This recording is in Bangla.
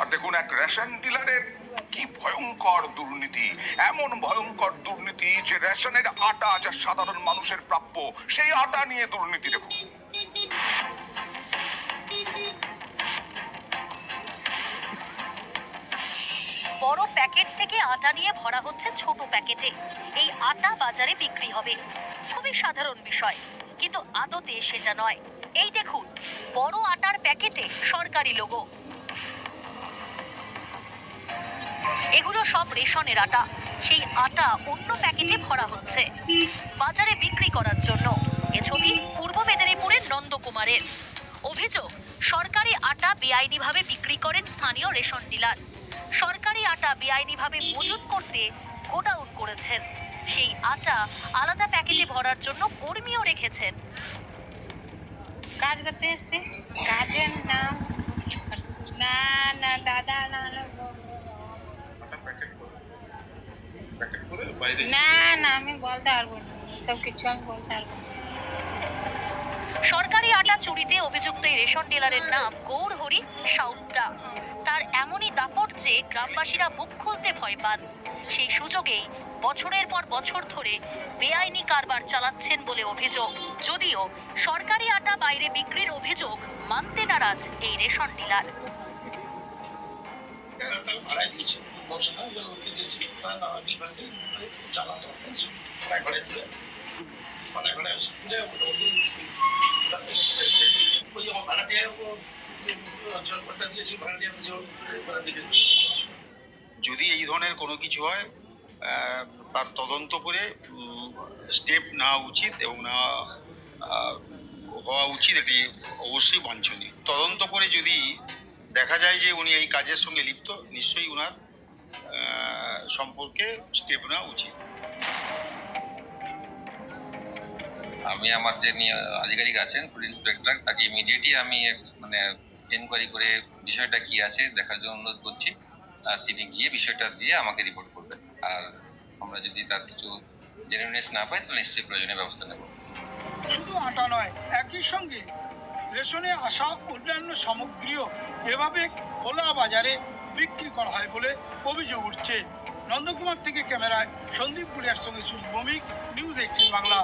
আর দেখুন, এক রেশন ডিলারের কি ভয়ঙ্কর দুর্নীতি। এমন ভয়ঙ্কর দুর্নীতি যে রেশনের আটা যা সাধারণ মানুষের প্রাপ্য, সেই আটা নিয়ে দুর্নীতি, দেখুন। বড় প্যাকেট থেকে আটা নিয়ে ভরা হচ্ছে ছোট প্যাকেটে। এই আটা বাজারে বিক্রি হবে। খুবই সাধারণ বিষয়, কিন্তু আদতে সেটা নয়। এই দেখুন, বড় আটার প্যাকেটে সরকারি লোগো এগুলো সব রেশনের আটা। সেই আটা অন্য প্যাকেটে ভরা হচ্ছে। বাজারে বিক্রি করার জন্য। এ ছবি পূর্ব মেদিনীপুরের নন্দকুমারের। অভিযোগ, সরকারি আটা বেআইনিভাবে বিক্রি করেন স্থানীয় রেশন ডিলার। সরকারি আটা বেআইনিভাবে মজুত করতে গোডাউন করেছেন। সেই আটা আলাদা প্যাকেটে ভরার জন্য কর্মীও রেখেছেন। কাজ করতে এসছি। কাজের নাম না না আমি বলতে পারব না। সব কিছু আমি বলতে পারব সরকারি আটা চুরিতে অভিযুক্ত এই রেশন ডিলারের নাম গৌর হরি সাউট্টা তার এমনই দাপট যে গ্রামবাসীরা মুখ খুলতে ভয় পান। সেই সুযোগেই বছরের পর বছর ধরে বেআইনি কারবার চালাচ্ছেন বলে অভিযোগ। যদিও সরকারি আটা বাইরে বিক্রির অভিযোগ মানতে নারাজ এই রেশন ডিলার। যে ওকে দিয়েছি না ডিপার্টে চালাতো ভাড়ায় ঘরে তুলে ভাড়ায় ঘরে তুলে মোটামুটি ওই ভাড়াটিয়া দিয়েছি, ভাড়াটিয়া ভাড়া দিকে যদি এই ধরনের কোনো কিছু হয় তার তদন্ত করে স্টেপ নেওয়া উচিত এবং না হওয়া উচিত, এটি অবশ্যই বাঞ্ছনীয়। তদন্ত করে যদি দেখা যায় যে উনি এই কাজের সঙ্গে লিপ্ত, নিশ্চয়ই উনার সম্পর্কে স্টেপ নেওয়া উচিত। আমি আমার যে আধিকারিক আছেন ফুড ইন্সপেক্টর তাকে ইমিডিয়েটলি আমি মানে এনকোয়ারি করে বিষয়টা কি আছে দেখার জন্য অনুরোধ করছি। আর তিনি গিয়ে বিষয়টা দিয়ে আমাকে রিপোর্ট করবেন। আর আমরা যদি তার কিছু জেনুইনেস না পাই, তাহলে নিশ্চয়ই প্রয়োজনীয় ব্যবস্থা নেব। শুধু আটা নয়, একই সঙ্গে রেশনে আসা অন্যান্য সামগ্রীও এভাবে খোলা বাজারে বিক্রি করা হয় বলে অভিযোগ উঠছে। নন্দকুমার থেকে ক্যামেরায় সন্দীপ গুলিয়ার সঙ্গে সুজ ভৌমিক, নিউজ এইটিন বাংলা।